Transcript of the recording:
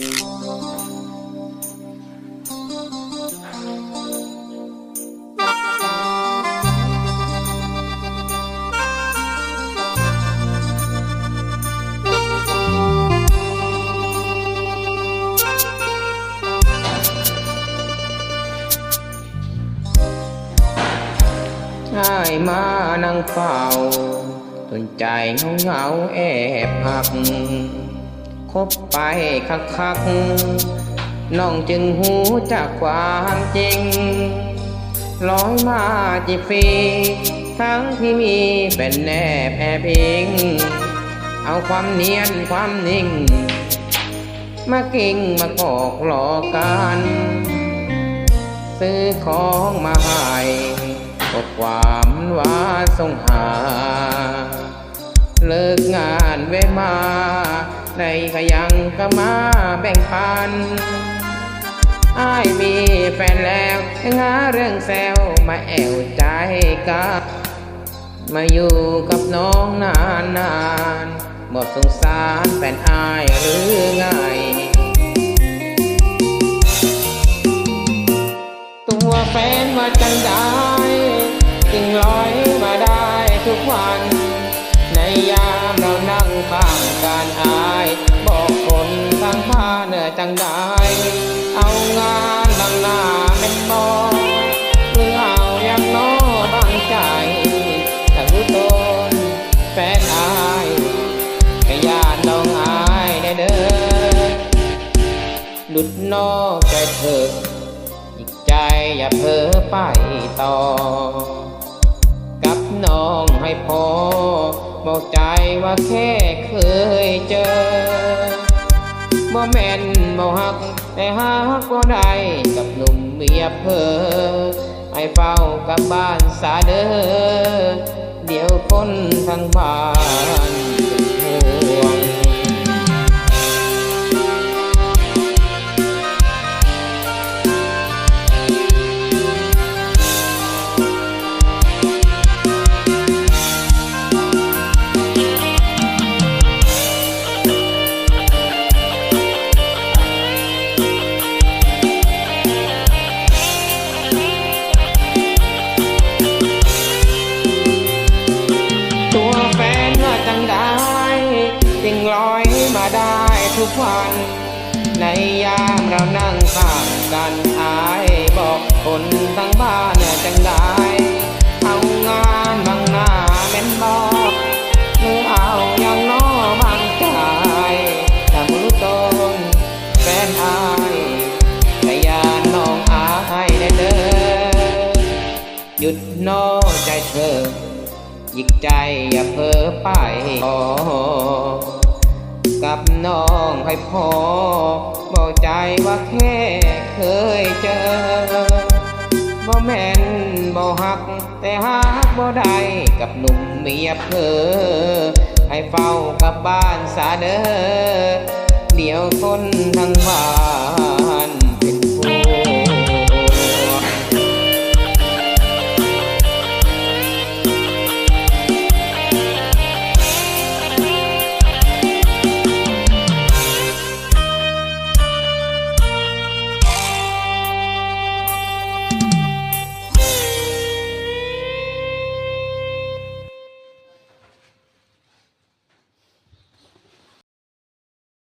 ง่ายมานั่งเฝ้าจนใจเงาเงาแอบหัก คบไปคักคักน้องจึงหูจากความจริงร้อยมาจีบฟรีทั้งที่มีเป็นแนบแอบอิงเอาความเนียนความนิ่ง มากิ่งมากอกหลอกกันซื้อของมาให้กดความว่าสงหา เลิกงานเวมาในขยังก็มาแบ่งปันอายมีแฟนแล้วหาเรื่องแซวมาแอวใจกับมาอยู่กับน้องนานนานบอกสงสารแฟนอายหรือไง ตัวแฟนว่าจังได้จึงลอยมาได้ทุกวัน เรานั่งข้างกันอาย บอกคนทางบ้าเนเนอจังได้ เอางานบางหน้าเป็นบอหรือเอาอย่างน้อบางใจถ้ารู้ตนแฟนอายก็ญาติน้องอายได้เด้อหลุดนอกใจเธออีกใจอย่าเพ้อไปต่อ กับน้องให้พอ บอกใจว่าแค่เคยเจอบ่แม่นบ่ฮัก แต่ฮักบ่ได้กับหนุ่มเมียเพอให้เฝ้ากับบ้านสาเด้อเดี๋ยวคนทางบ้าน มาได้ทุกวัน ในยามเรานั่งข้างกันอายบอกคนทั้งบ้านเนี่ยจังได้เอางานบางหน้าแม่นบอกหรือเอาอย่างน้อบางใจถ้ามือตนแฟนอายแต่ยานน้องอายได้เด้อหยุดน้อใจเธอหยิกใจอย่าเพ้อไปขอ กับน้องให้พอบอกใจว่าแค่เคยเจอบ่แม่นบ่หัก แต่หักบ่ได้กับหนุ่มเมียเพอให้เฝ้ากับบ้านสาเดอเดี๋ยวคนทั้งบ้าน